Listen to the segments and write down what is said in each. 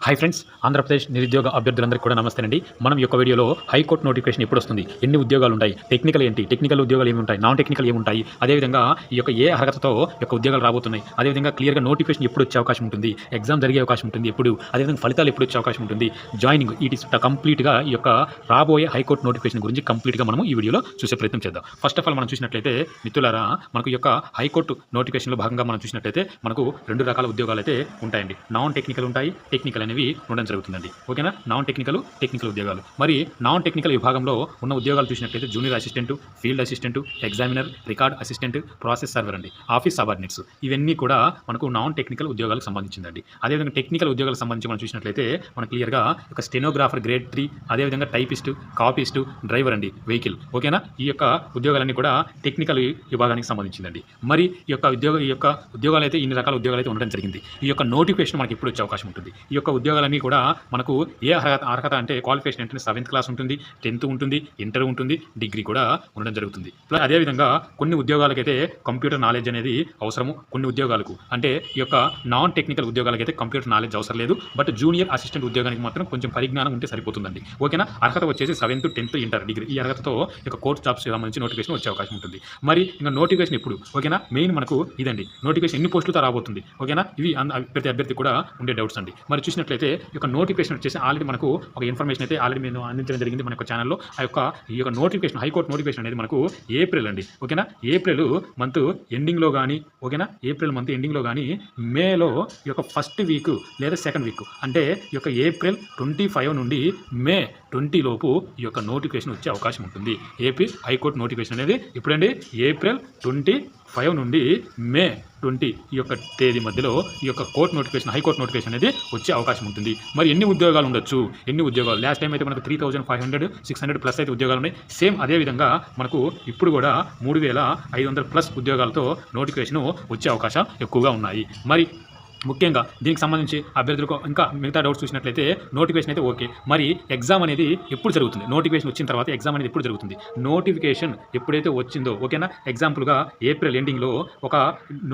Hi friends Andhra Pradesh నిరుద్యోగ అభ్యర్థులందరికీ కూడా నమస్తే అండి మనం యొక్క వీడియోలో హైకోర్టు నోటిఫికేషన్ ఎప్పుడు వస్తుంది ఎన్ని ఉద్యోగాలు ఉంటాయి టెక్నికల్ ఏంటి? టెక్నికల్ ఉద్యోగాలు ఏమి ఉంటాయి నాన్ టెక్నికల్ ఏమి ఉంటాయి అదేవిధంగా ఈ యొక్క ఏ అర్హతతో యొక్క ఉద్యోగాలు రాబోతున్నాయి? అదేవిధంగా క్లియర్గా నోటిఫికేషన్ ఎప్పుడు వచ్చే అవకాశం ఉంటుంది? ఎగ్జామ్ జరిగే అవకాశం ఉంటుంది ఎప్పుడు? అదేవిధంగా ఫలితాలు ఎప్పుడు వచ్చే అవకాశం ఉంటుంది? జాయినింగ్ ఇట్ ఇస్ కంప్లీట్గా ఈ యొక్క రాబోయే హైకోర్టు నోటిఫికేషన్ గురించి కంప్లీట్గా మనం ఈ వీడియోలో చూసే ప్రయత్నం చేద్దాం. ఫస్ట్ ఆఫ్ ఆల్ మనం చూసినట్లయితే మిత్రులారా మనకు యొక్క హైకోర్టు నోటిఫికేషన్లో భాగంగా మనం చూసినట్లయితే మనకు రెండు రకాల ఉద్యోగాలు అయితే ఉంటాయండి. నాన్ టెక్నికల్ ఉంటాయి టెక్నికల్ అనేవి ఉండడం జరుగుతుందండి. ఓకేనా? నాన్ టెక్నికల్ టెక్నికల్ ఉద్యోగాలు. మరి నాన్ టెక్నికల్ విభాగంలో ఉన్న ఉద్యోగాలు చూసినట్లయితే junior assistant field assistant examiner record assistant process server అండి. Office subordinates. ఇవన్నీ కూడా మనకు నాన్ టెక్నికల్ ఉద్యోగాలకు సంబంధించిందండి. అదేవిధంగా టెక్నికల్ ఉద్యోగాలకు సంబంధించి మనం చూసినట్లయితే మనం క్లియర్గా ఒక స్టెనోగ్రాఫర్ గ్రేడ్ త్రీ అదేవిధంగా టైపిస్ట్ కాపీస్ట్ డ్రైవర్ అండి వెహికల్. ఓకేనా? ఈ యొక్క ఉద్యోగాలన్నీ కూడా టెక్నికల్ విభాగానికి సంబంధించిందండి. మరి ఈ యొక్క ఉద్యోగ ఈ యొక్క ఉద్యోగాలు అయితే ఇన్ని రకాల ఉద్యోగాలు అయితే ఉండడం జరిగింది. ఈ యొక్క నోటిఫికేషన్ మనకి ఎప్పుడు వచ్చే అవకాశం ఉంటుంది. ఈ యొక్క ఉద్యోగాలన్నీ కూడా మనకు ఏ అర్హత అర్హత అంటే క్వాలిఫికేషన్ అంటే సెవెంత్ క్లాస్ ఉంటుంది టెన్త్ ఉంటుంది ఇంటర్ ఉంటుంది డిగ్రీ కూడా ఉండడం జరుగుతుంది. ప్లస్ అదేవిధంగా కొన్ని ఉద్యోగాలకైతే కంప్యూటర్ నాలెడ్జ్ అనేది అవసరము కొన్ని ఉద్యోగాలకు. అంటే ఈ యొక్క నాన్ టెక్నికల్ ఉద్యోగాలకైతే కంప్యూటర్ నాలెడ్జ్ అవసరం లేదు బట్ జూనియర్ అసిస్టెంట్ ఉద్యోగానికి మాత్రం కొంచెం పరిజ్ఞానం ఉంటే సరిపోతుందండి. ఓకేనా అర్హత వచ్చేసి సెవెంత్ టెన్త్ ఇంటర్ డిగ్రీ ఈ అర్హతతో ఒక యొక్క కోర్స్ జాబ్స్ సంబంధించి నోటిఫికేషన్ వచ్చే అవకాశం ఉంటుంది. మరి ఇంకా నోటిఫికేషన్ ఇప్పుడు ఓకేనా మెయిన్ మనకు ఇదండి. నోటిఫికేషన్ ఎన్ని పోస్టులతో రాబోతుంది? ఓకేనా ఇవి ప్రతి అభ్యర్థి కూడా ఉండే డౌట్స్ అండి. మరి చూసినట్లయితే ఈ యొక్క నోటిఫికేషన్ వచ్చేసి ఆల్రెడీ మనకు ఒక ఇన్ఫర్మేషన్ అయితే ఆల్రెడీ మేము అందించడం జరిగింది మన యొక్క ఛానల్లో ఆ యొక్క ఈ యొక్క నోటిఫికేషన్ హైకోర్టు నోటిఫికేషన్ అనేది మనకు ఏప్రిల్ అండి. ఓకేనా ఏప్రిల్ మంత్ ఎండింగ్లో కానీ ఓకేనా ఏప్రిల్ మంత్ ఎండింగ్లో కానీ మేలో ఈ యొక్క ఫస్ట్ వీక్ లేదా సెకండ్ వీక్ అంటే ఈ యొక్క ఏప్రిల్ ట్వంటీ ఫైవ్ నుండి మే ట్వంటీ లోపు ఈ యొక్క నోటిఫికేషన్ వచ్చే అవకాశం ఉంటుంది. ఏపీ హైకోర్టు నోటిఫికేషన్ అనేది ఇప్పుడండి ఏప్రిల్ ట్వంటీ ఫైవ్ నుండి మే ట్వంటీ ఈ యొక్క తేదీ మధ్యలో ఈ యొక్క కోర్టు నోటిఫికేషన్ హైకోర్టు నోటిఫికేషన్ అనేది వచ్చే అవకాశం ఉంటుంది. మరి ఎన్ని ఉద్యోగాలు ఉండొచ్చు? ఎన్ని ఉద్యోగాలు? లాస్ట్ టైం అయితే మనకు three thousand five hundred six hundred plus అయితే ఉద్యోగాలు ఉన్నాయి. సేమ్ అదే విధంగా మనకు ఇప్పుడు కూడా మూడు వేల ఐదు వందల ప్లస్ ఉద్యోగాలతో నోటిఫికేషన్ వచ్చే అవకాశం ఎక్కువగా ఉన్నాయి. మరి ముఖ్యంగా దీనికి సంబంధించి అభ్యర్థులకు ఇంకా మిగతా డౌట్స్ చూసినట్లయితే నోటిఫికేషన్ అయితే ఓకే. మరి ఎగ్జామ్ అనేది ఎప్పుడు జరుగుతుంది? నోటిఫికేషన్ వచ్చిన తర్వాత ఎగ్జామ్ అనేది ఎప్పుడు జరుగుతుంది? నోటిఫికేషన్ ఎప్పుడైతే వచ్చిందో ఓకేనా? ఎగ్జాంపుల్గా ఏప్రిల్ ఎండింగ్లో ఒక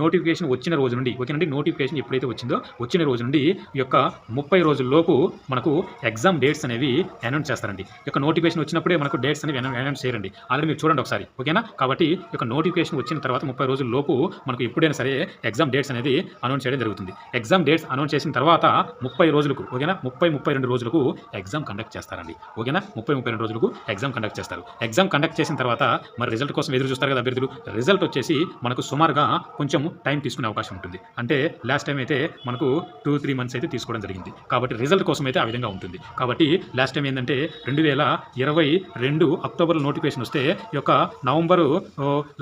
నోటిఫికేషన్ వచ్చిన రోజు నుండి ఓకేనండి నోటిఫికేషన్ ఎప్పుడైతే వచ్చిందో వచ్చిన రోజు నుండి ఈ యొక్క ముప్పై రోజుల్లోపు మనకు ఎగ్జామ్ డేట్స్ అనేవి అనౌన్స్ చేస్తారండి. ఈ యొక్క నోటిఫికేషన్ వచ్చినప్పుడే మనకు డేట్స్ అనేవి అనౌన్స్ చేయరండి. ఆల్రెడీ మీరు చూడండి ఒకసారి ఓకేనా? కాబట్టి ఈ యొక్క నోటిఫికేషన్ వచ్చిన తర్వాత ముప్పై రోజుల లోపు మనకు ఎప్పుడైనా సరే ఎగ్జామ్ డేట్స్ అనేది అనౌన్స్ చేయడం జరుగుతుంది. ఎగ్జామ్ డేట్స్ అనౌన్స్ చేసిన తర్వాత ముప్పై రోజులకు ఓకేనా? ముప్పై ముప్పై రెండు రోజులకు ఎగ్జామ్ కండక్ట్ చేస్తారండి. ఓకేనా? ముప్పై ముప్పై రెండు రోజులకు ఎగ్జామ్ కండక్ట్ చేస్తారు. ఎగ్జామ్ కండక్ట్ చేసిన తర్వాత మరి రిజల్ట్ కోసం ఎదురు చూస్తారు కదా అభ్యర్థులు? రిజల్ట్ వచ్చేసి మనకు సుమారుగా కొంచెం టైం తీసుకునే అవకాశం ఉంటుంది. అంటే లాస్ట్ టైం అయితే మనకు టూ త్రీ మంత్స్ అయితే తీసుకోవడం జరిగింది. కాబట్టి రిజల్ట్ కోసం అయితే ఆ విధంగా ఉంటుంది. కాబట్టి లాస్ట్ టైం ఏంటంటే రెండు వేల ఇరవై రెండు అక్టోబర్ నోటిఫికేషన్ వస్తే ఈ యొక్క November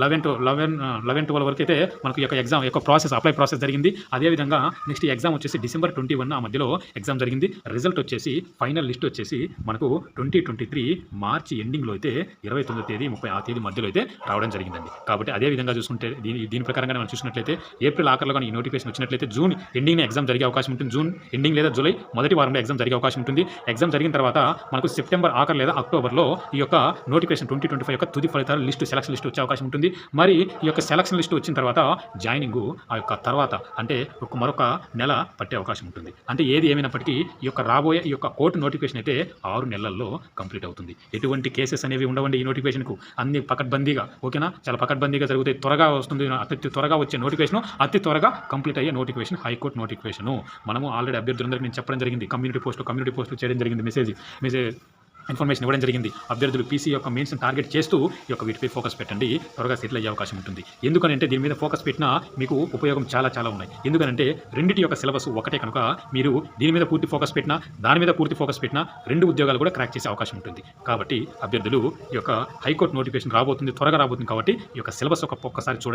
eleven to eleven eleven twelve వరకు అయితే మనకు ఈ యొక్క ఎగ్జామ్ యొక్క ప్రాసెస్ అప్లై ప్రాసెస్ జరిగింది. అదేవిధంగా నెక్స్ట్ ఎగ్జామ్ వచ్చేసి డిసెంబర్ ట్వంటీ వన్ ఆ మధ్యలో ఎగ్జామ్ జరిగింది. రిజల్ట్ వచ్చేసి ఫైనల్ లిస్ట్ వచ్చేసి మనకు ట్వంటీ ట్వంటీ త్రీ మార్చి ఎండింగ్లో అయితే ఇరవై తొమ్మిది తేదీ ముప్పై ఆ తేదీ మధ్యలో అయితే రావడం జరిగిందండి. కాబట్టి అదే విధంగా చూసుకుంటే దీని దీని ప్రకారంగా మనం చూసినట్లయితే ఏప్రిల్ ఆఖరిలో కానీ ఈ నోటిఫికేషన్ వచ్చినట్లయితే జూన్ ఎండింగ్ ఎగ్జామ్ జరిగే అవకాశం ఉంటుంది. జూన్ ఎండింగ్ లేదా జూలై మొదటి వారంలో ఎగ్జామ్ జరిగే అవకాశం ఉంటుంది. ఎగ్జామ్ జరిగిన తర్వాత మనకు సెప్టెంబర్ ఆఖరి లేదా అక్టోబర్లో ఈ యొక్క నోటిఫికేషన్ ట్వంటీ ట్వంటీ ఫైవ్ యొక్క తుది ఫలితాలు లిస్టు సెలక్షన్ లిస్ట్ వచ్చే అవకాశం ఉంటుంది. మరి ఈ యొక్క సెలక్షన్ లిస్ట్ వచ్చిన తర్వాత జాయినింగ్ ఆ యొక్క తర్వాత అంటే ఒక మరొక నెల పట్టే అవకాశం ఉంటుంది. అంటే ఏది ఏమైనప్పటికీ ఈ యొక్క రాబోయే ఈ యొక్క కోర్టు నోటిఫికేషన్ అయితే ఆరు నెలల్లో కంప్లీట్ అవుతుంది. ఎటువంటి కేసెస్ అనేవి ఉండవండి ఈ నోటిఫికేషన్కు. అన్ని పకడ్బందీగా ఓకేనా? చాలా పకడ్బందీగా జరుగుతాయి త్వరగా వస్తుంది అతి త్వరగా వచ్చే నోటిఫికేషన్ అతి త్వరగా కంప్లీట్ అయ్యే నోటిఫికేషన్ హైకోర్టు నోటిఫికేషన్. మనము ఆల్రెడీ అభ్యర్థులందరికీ నేను చెప్పడం జరిగింది. కమ్యూనిటీ పోస్టులు కమ్యూనిటీ పోస్టులు చేయడం జరిగింది మెసేజ్ మెసేజ్ ఇన్ఫర్మేషన్ ఇవ్వడం జరిగింది. అభ్యర్థులు పీసీ యొక్క మెయిన్స్ని టార్గెట్ చేస్తూ ఈ యొక్క వీటిపై ఫోకస్ పెట్టండి. త్వరగా సెటిల్ అయ్యే అవకాశం ఉంటుంది. ఎందుకనంటే దీని మీద ఫోకస్ పెట్టినా మీకు ఉపయోగం చాలా చాలా ఉన్నాయి. ఎందుకంటే రెండింటి యొక్క సిలబస్ ఒకటే కనుక మీరు దీని మీద పూర్తి ఫోకస్ పెట్టినా దాని మీద పూర్తి ఫోకస్ పెట్టినా రెండు ఉద్యోగాలు కూడా క్రాక్ చేసే అవకాశం ఉంటుంది. కాబట్టి అభ్యర్థులు ఈ యొక్క హైకోర్టు నోటిఫికేషన్ రాబోతుంది త్వరగా రాబోతుంది కాబట్టి ఈ యొక్క సిలబస్ ఒక ఒక్కసారి చూడండి.